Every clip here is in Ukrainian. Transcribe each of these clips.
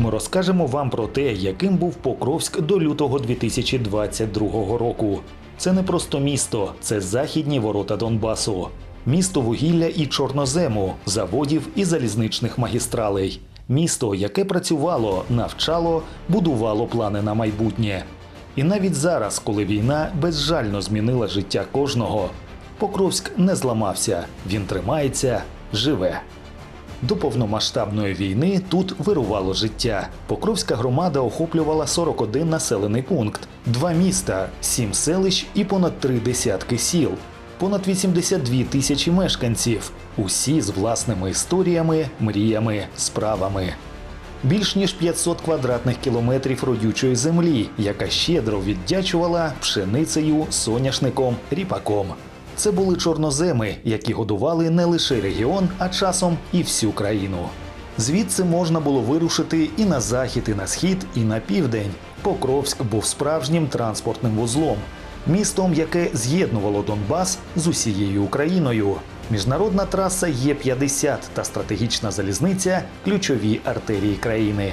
ми розкажемо вам про те, яким був Покровськ до лютого 2022 року. Це не просто місто, це західні ворота Донбасу, місто вугілля і чорнозему, заводів і залізничних магістралей. Місто, яке працювало, навчало, будувало плани на майбутнє. І навіть зараз, коли війна безжально змінила життя кожного, Покровськ не зламався, він тримається, живе. До повномасштабної війни тут вирувало життя. Покровська громада охоплювала 41 населений пункт, два міста, сім селищ і понад три десятки сіл, понад 82 тисячі мешканців, усі з власними історіями, мріями, справами. Більш ніж 500 квадратних кілометрів родючої землі, яка щедро віддячувала пшеницею, соняшником, ріпаком. Це були чорноземи, які годували не лише регіон, а часом і всю країну. Звідси можна було вирушити і на захід, і на схід, і на південь. Покровськ був справжнім транспортним вузлом, містом, яке з'єднувало Донбас з усією Україною. Міжнародна траса Є-50 та стратегічна залізниця ключові артерії країни.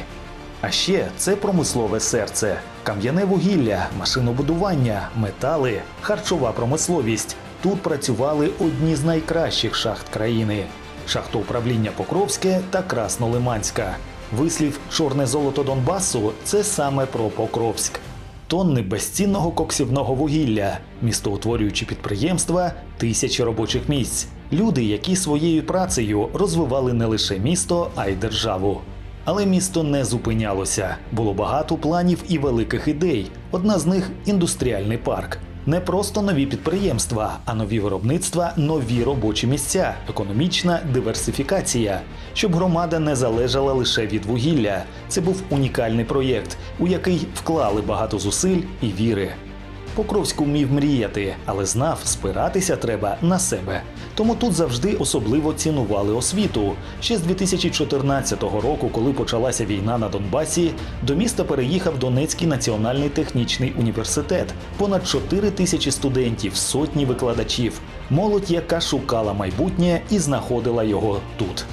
А ще це промислове серце, кам'яне вугілля, машинобудування, метали, харчова промисловість. Тут працювали одні з найкращих шахт країни: шахтоуправління Покровське та Краснолиманська. Вислів Чорне золото Донбасу це саме про Покровськ. Тонни безцінного коксівного вугілля, містоутворюючі підприємства, тисячі робочих місць, люди, які своєю працею розвивали не лише місто, а й державу. Але місто не зупинялося. Було багато планів і великих ідей. Одна з них індустріальний парк. Не просто нові підприємства, а нові виробництва, нові робочі місця, економічна диверсифікація, щоб громада не залежала лише від вугілля. Це був унікальний проєкт, у який вклали багато зусиль і віри. Покровськ умів мріяти, але знав, спиратися треба на себе. Тому тут завжди особливо цінували освіту. Ще з 2014 року, коли почалася війна на Донбасі, до міста переїхав Донецький національний технічний університет. Понад 4 тисячі студентів, сотні викладачів, молодь, яка шукала майбутнє і знаходила його тут.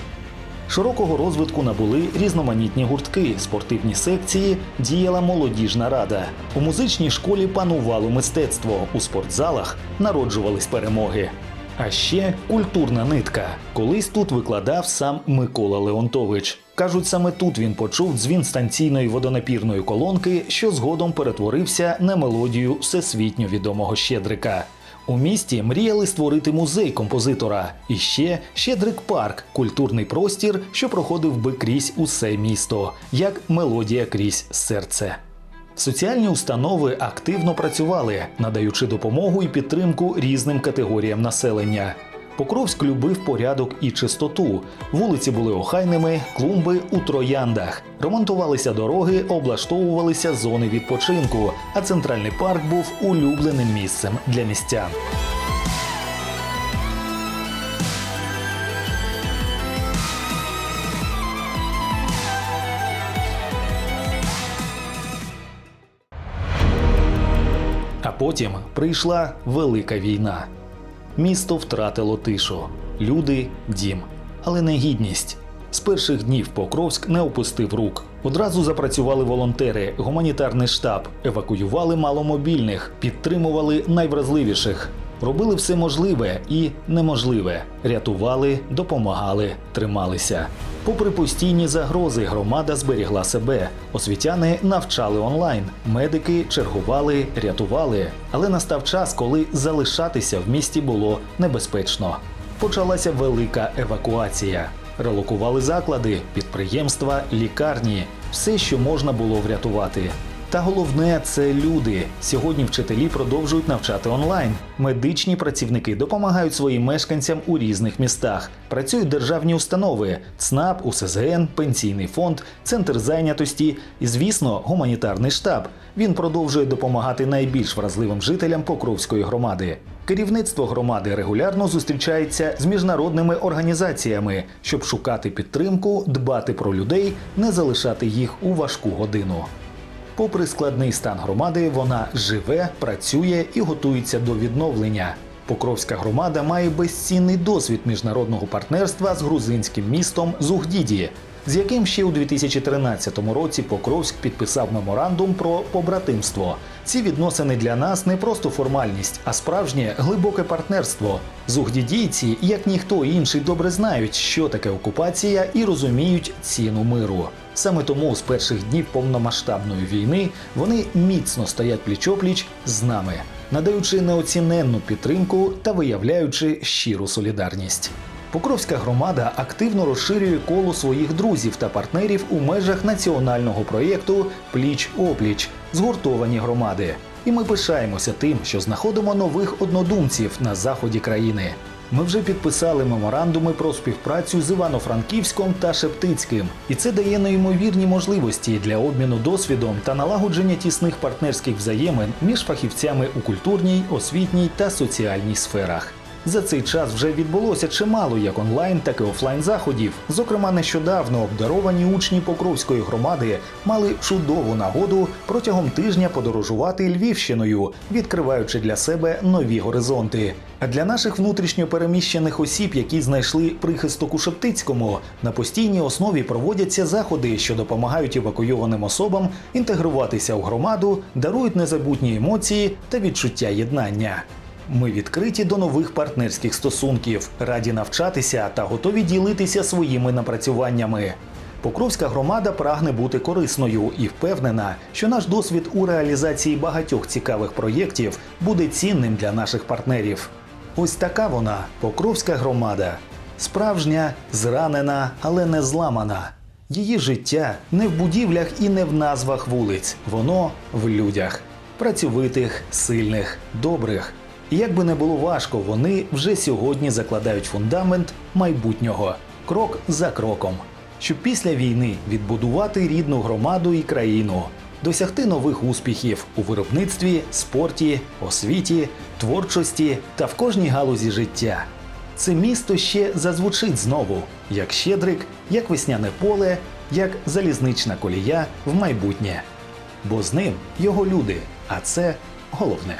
Широкого розвитку набули різноманітні гуртки, спортивні секції, діяла молодіжна рада. У музичній школі панувало мистецтво, у спортзалах народжувались перемоги. А ще культурна нитка. Колись тут викладав сам Микола Леонтович. Кажуть, саме тут він почув дзвін станційної водонапірної колонки, що згодом перетворився на мелодію всесвітньо відомого Щедрика. У місті мріяли створити музей композитора. І ще Щедрик парк культурний простір, що проходив би крізь усе місто, як мелодія крізь серце. Соціальні установи активно працювали, надаючи допомогу і підтримку різним категоріям населення. Покровськ любив порядок і чистоту. Вулиці були охайними, клумби у трояндах. Ремонтувалися дороги, облаштовувалися зони відпочинку, а центральний парк був улюбленим місцем для містян. А потім прийшла велика війна. Місто втратило тишу, люди, дім, але не гідність. З перших днів Покровськ не опустив рук. Одразу запрацювали волонтери, гуманітарний штаб, евакуювали маломобільних, підтримували найвразливіших. Робили все можливе і неможливе. Рятували, допомагали, трималися. Попри постійні загрози, громада зберігла себе. Освітяни навчали онлайн, медики чергували, рятували. Але настав час, коли залишатися в місті було небезпечно. Почалася велика евакуація. Релокували заклади, підприємства, лікарні, все, що можна було врятувати. Та головне це люди. Сьогодні вчителі продовжують навчати онлайн. Медичні працівники допомагають своїм мешканцям у різних містах. Працюють державні установи: ЦНАП, УСЗН, пенсійний фонд, центр зайнятості і, звісно, гуманітарний штаб. Він продовжує допомагати найбільш вразливим жителям Покровської громади. Керівництво громади регулярно зустрічається з міжнародними організаціями, щоб шукати підтримку, дбати про людей, не залишати їх у важку годину. Попри складний стан громади, вона живе, працює і готується до відновлення. Покровська громада має безцінний досвід міжнародного партнерства з грузинським містом Зугдіді. з яким ще у 2013 році Покровськ підписав меморандум про побратимство. Ці відносини для нас не просто формальність, а справжнє глибоке партнерство. Зугдідійці, як ніхто інший, добре знають, що таке окупація, і розуміють ціну миру. Саме тому з перших днів повномасштабної війни вони міцно стоять пліч-опліч з нами, надаючи неоціненну підтримку та виявляючи щиру солідарність. Покровська громада активно розширює коло своїх друзів та партнерів у межах національного проєкту Пліч опліч згуртовані громади. І ми пишаємося тим, що знаходимо нових однодумців на заході країни. Ми вже підписали меморандуми про співпрацю з Івано-Франківськом та Шептицьким, і це дає неймовірні можливості для обміну досвідом та налагодження тісних партнерських взаємин між фахівцями у культурній, освітній та соціальній сферах. За цей час вже відбулося чимало як онлайн, так і офлайн заходів. Зокрема, нещодавно обдаровані учні Покровської громади мали чудову нагоду протягом тижня подорожувати Львівщиною, відкриваючи для себе нові горизонти. А для наших внутрішньо переміщених осіб, які знайшли прихисток у Шептицькому, на постійній основі проводяться заходи, що допомагають евакуйованим особам інтегруватися у громаду, дарують незабутні емоції та відчуття єднання. Ми відкриті до нових партнерських стосунків, раді навчатися та готові ділитися своїми напрацюваннями. Покровська громада прагне бути корисною і впевнена, що наш досвід у реалізації багатьох цікавих проєктів буде цінним для наших партнерів. Ось така вона Покровська громада. Справжня, зранена, але не зламана. Її життя не в будівлях і не в назвах вулиць, воно в людях працьовитих, сильних, добрих. І як би не було важко, вони вже сьогодні закладають фундамент майбутнього крок за кроком, щоб після війни відбудувати рідну громаду і країну, досягти нових успіхів у виробництві, спорті, освіті, творчості та в кожній галузі життя. Це місто ще зазвучить знову, як щедрик, як весняне поле, як залізнична колія в майбутнє. Бо з ним його люди, а це головне.